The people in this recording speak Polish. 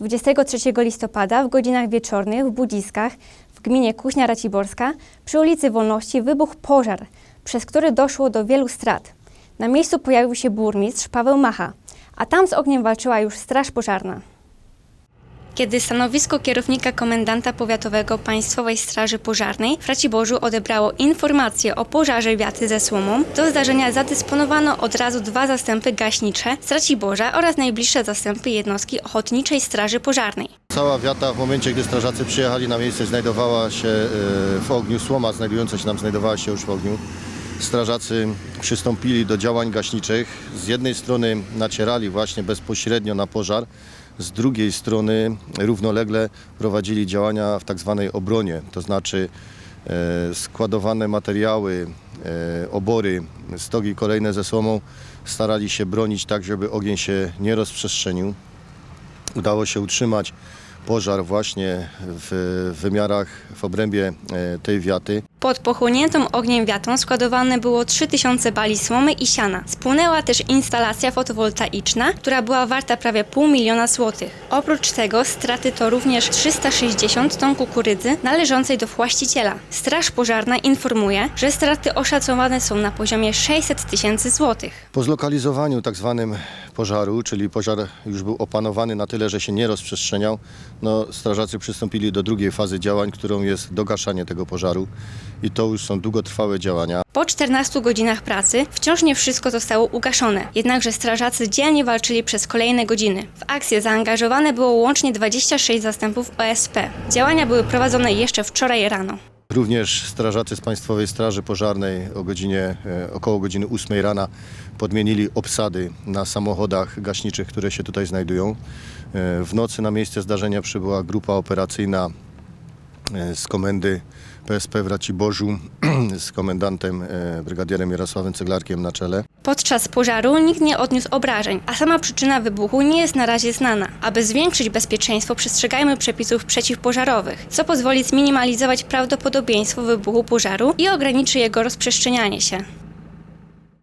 23 listopada w godzinach wieczornych w Budziskach w gminie Kuźnia Raciborska przy ulicy Wolności wybuchł pożar, przez który doszło do wielu strat. Na miejscu pojawił się burmistrz Paweł Macha, a tam z ogniem walczyła już straż pożarna. Kiedy stanowisko kierownika komendanta powiatowego Państwowej Straży Pożarnej w Raciborzu odebrało informację o pożarze wiaty ze słomą, do zdarzenia zadysponowano od razu dwa zastępy gaśnicze z Raciborza oraz najbliższe zastępy jednostki Ochotniczej Straży Pożarnej. Cała wiata w momencie, gdy strażacy przyjechali na miejsce, znajdowała się e, w ogniu. Słoma znajdująca się tam znajdowała się już w ogniu. Strażacy przystąpili do działań gaśniczych. Z jednej strony nacierali właśnie bezpośrednio na pożar, z drugiej strony równolegle prowadzili działania w tak zwanej obronie, to znaczy e, składowane materiały, e, obory, stogi kolejne ze słomą starali się bronić tak, żeby ogień się nie rozprzestrzenił. Udało się utrzymać pożar właśnie w wymiarach, w obrębie e, tej wiaty. Pod pochłoniętą ogniem wiatą składowane było 3000 bali słomy i siana. Spłynęła też instalacja fotowoltaiczna, która była warta prawie pół miliona złotych. Oprócz tego straty to również 360 ton kukurydzy należącej do właściciela. Straż pożarna informuje, że straty oszacowane są na poziomie 600 tysięcy złotych. Po zlokalizowaniu tak zwanym pożaru, czyli pożar już był opanowany na tyle, że się nie rozprzestrzeniał, no, strażacy przystąpili do drugiej fazy działań, którą jest dogaszanie tego pożaru i to już są długotrwałe działania. Po 14 godzinach pracy wciąż nie wszystko zostało ugaszone, jednakże strażacy dzielnie walczyli przez kolejne godziny. W akcję zaangażowane było łącznie 26 zastępów OSP. Działania były prowadzone jeszcze wczoraj rano. Również strażacy z Państwowej Straży Pożarnej o godzinie, e, około godziny 8 rana podmienili obsady na samochodach gaśniczych, które się tutaj znajdują. E, W nocy na miejsce zdarzenia przybyła grupa operacyjna e, z komendy PSP w Raciborzu z komendantem e, brygadiarem Jarosławem Ceglarkiem na czele. Podczas pożaru nikt nie odniósł obrażeń, a sama przyczyna wybuchu nie jest na razie znana. Aby zwiększyć bezpieczeństwo, przestrzegajmy przepisów przeciwpożarowych, co pozwoli zminimalizować prawdopodobieństwo wybuchu pożaru i ograniczy jego rozprzestrzenianie się.